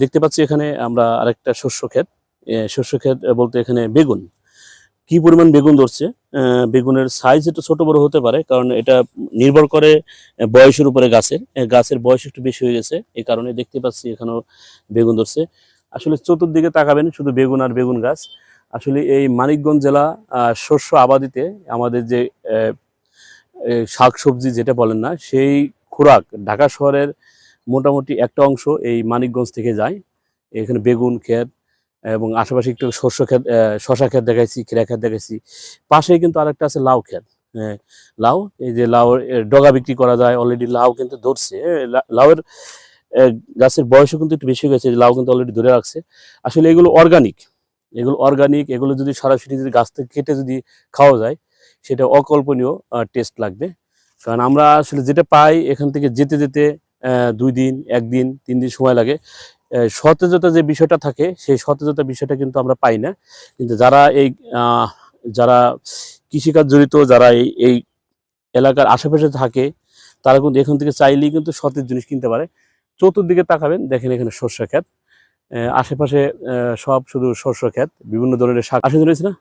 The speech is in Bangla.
দেখতে পাচ্ছি এখানে আমরা আরেকটা শস্য ক্ষেত। শস্য ক্ষেত বলতে এখানে বেগুন। কি পরিমাণ বেগুন ধরছে? বেগুনের সাইজ একটু ছোট বড় হতে পারে, কারণ এটা নির্ভর করে বয়সের উপরে গাছের। গাছের বয়স একটু বেশি হয়ে গেছে এই কারণে দেখতে পাচ্ছি এখানেও বেগুন ধরছে। আসলে চতুর্দিকে তাকাবেন, শুধু বেগুন আর বেগুন গাছ। আসলে এই মানিকগঞ্জ জেলা শস্য আবাদিতে আমাদের যে শাকসবজি যেটা বলেন না, সেই খোরাক ঢাকা শহরের মোটামুটি একটা অংশ এই মানিকগঞ্জ থেকে যায়। এখানে বেগুন ক্ষেত এবং আশেপাশে একটু শস্য ক্ষেত শশা ক্ষেত দেখাইছি খিরা ক্ষেত দেখাইছি। পাশেই কিন্তু আরেকটা আছে লাউ ক্ষেত। হ্যাঁ, লাউ এই যে লাউ ডগা বিক্রি করা যায় অলরেডি লাউ কিন্তু ধরছে। লাউয়ের গাছের বয়সও কিন্তু একটু বেশি গেছে লাউ কিন্তু অলরেডি ধরে রাখছে। আসলে এগুলো অর্গানিক এগুলো অর্গানিক এগুলো যদি সরাসরি যদি গাছ থেকে কেটে যদি খাওয়া যায় সেটা অকল্পনীয় টেস্ট লাগবে। কারণ আমরা আসলে যেটা পাই এখান থেকে যেতে যেতে দুই দিন, একদিন, তিন দিন সময় লাগে। সতেজতা যে বিষয়টা থাকে, সেই সতেজতা বিষয়টা কিন্তু আমরা পাই না। কিন্তু যারা এই যারা কৃষিকাজ জড়িত, যারা এই এই এলাকার আশেপাশে থাকে, তারা কিন্তু এখান থেকে চাইলেই কিন্তু সতেজ জিনিস কিনতে পারে। চতুর্দিকে তাকাবেন, দেখেন এখানে শস্য ক্ষেত। আশেপাশে সব শুধু শস্য ক্ষেত, বিভিন্ন ধরনের শাক। আসে রয়েছে না?